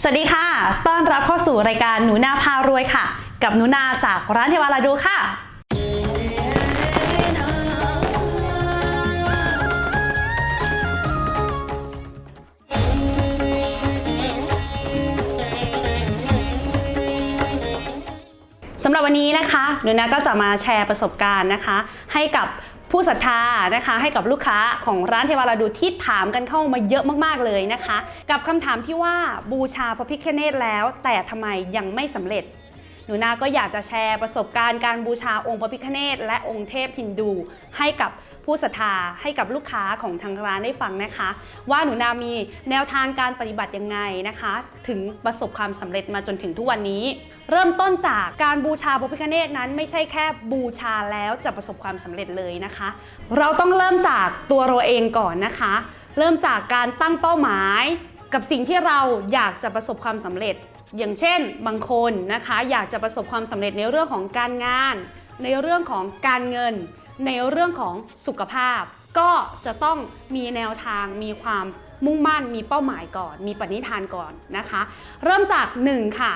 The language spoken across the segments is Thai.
สวัสดีค่ะ ต้อนรับเข้าสู่รายการหนูนาพารวยค่ะ กับหนูนาจากร้านเทวาลาดูค่ะ สำหรับวันนี้นะคะหนูนาก็จะมาแชร์ประสบการณ์นะคะ ให้กับ ผู้ศรัทธานะคะให้กับลูกค้าของร้านเทวาลาดูที่ถามกันเข้ามาเยอะมากๆเลยนะคะ กับคำถามที่ว่าบูชาพระพิฆเนศแล้ว แต่ทำไมยังไม่สำเร็จ หนูนาก็อยากจะแชร์ประสบการณ์การบูชาองค์พระพิฆเนศและองค์เทพฮินดูให้กับผู้ศรัทธาให้กับลูกค้าของทางร้านได้ฟังนะคะ ว่าหนูนามีแนวทางการปฏิบัติยังไงนะคะ ถึงประสบความสำเร็จมาจนถึงทุกวันนี้ เริ่มต้นจากการบูชาพระพิฆเนศนั้น ไม่ใช่แค่บูชาแล้วจะประสบความสำเร็จเลยนะคะ เราต้องเริ่มจากตัวเราเองก่อนนะคะ เริ่มจากการตั้งเป้าหมาย กับสิ่งที่เราอยากจะประสบความสำเร็จ อย่างเช่น บางคนนะคะอยากจะประสบความสำเร็จในเรื่องของการงาน ในเรื่องของการเงิน ในเรื่องของสุขภาพ ก็จะต้องมีแนวทางมีความมุ่งมั่นมีเป้าหมายก่อน มีปณิธานก่อนนะคะ เริ่มจาก 1 ค่ะ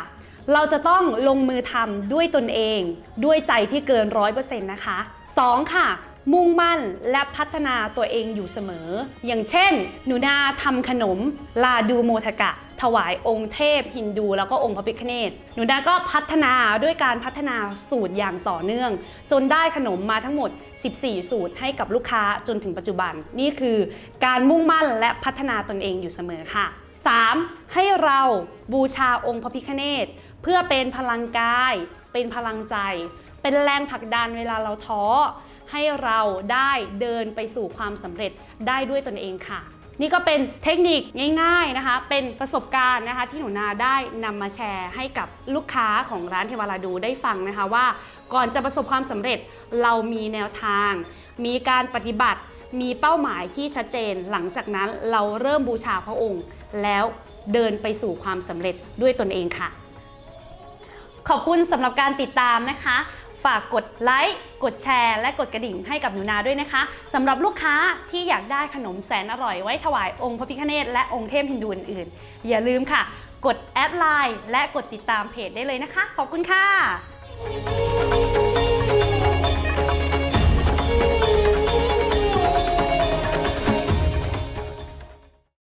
เราจะต้องลงมือทำด้วยตนเอง ด้วยใจที่เกินร้อยเปอร์เซ็นต์นะคะ 2 ค่ะ มุ่งมั่นและพัฒนาตัวเองอยู่เสมอ อย่างเช่น หนูนาทำขนมลาดูโมทกะ ถวายองค์เทพฮินดูแล้วก็องค์พระพิฆเนศหนูนาก็พัฒนาด้วยการพัฒนาสูตรอย่างต่อเนื่อง จนได้ขนมมาทั้งหมด 14 สูตรให้กับลูกค้าจนถึงปัจจุบัน นี่คือการมุ่งมั่นและพัฒนาตนเองอยู่เสมอค่ะ 3. ให้เราบูชาองค์พระพิฆเนศเพื่อเป็นพลังกาย เป็นพลังใจ เป็นแรงผลักดันเวลาเราท้อ ให้เราได้เดินไปสู่ความสำเร็จได้ด้วยตนเองค่ะ นี่ก็เป็นเทคนิคง่าย ๆนะคะ เป็นประสบการณ์นะคะ ที่หนูนาได้นำมาแชร์ให้กับลูกค้าของร้านเทวาลาดูได้ฟังนะคะว่า ก่อนจะประสบความสำเร็จเรามีแนวทาง มีการปฏิบัติมีเป้าหมายที่ชัดเจน หลังจากนั้นเราเริ่มบูชาพระองค์ แล้วเดินไปสู่ความสำเร็จด้วยตนเองค่ะ ขอบคุณสำหรับการติดตามนะคะ ฝากกดไลค์กดแชร์ และกดกระดิ่งให้กับหนูนาด้วยนะคะสำหรับลูกค้าที่อยากได้ขนมแสนอร่อยไว้ถวายองค์พระพิฆเนศและองค์เทพฮินดูอื่นๆ อย่าลืมค่ะ กดแอดไลน์และกดติดตามเพจได้เลยนะคะ ขอบคุณค่ะ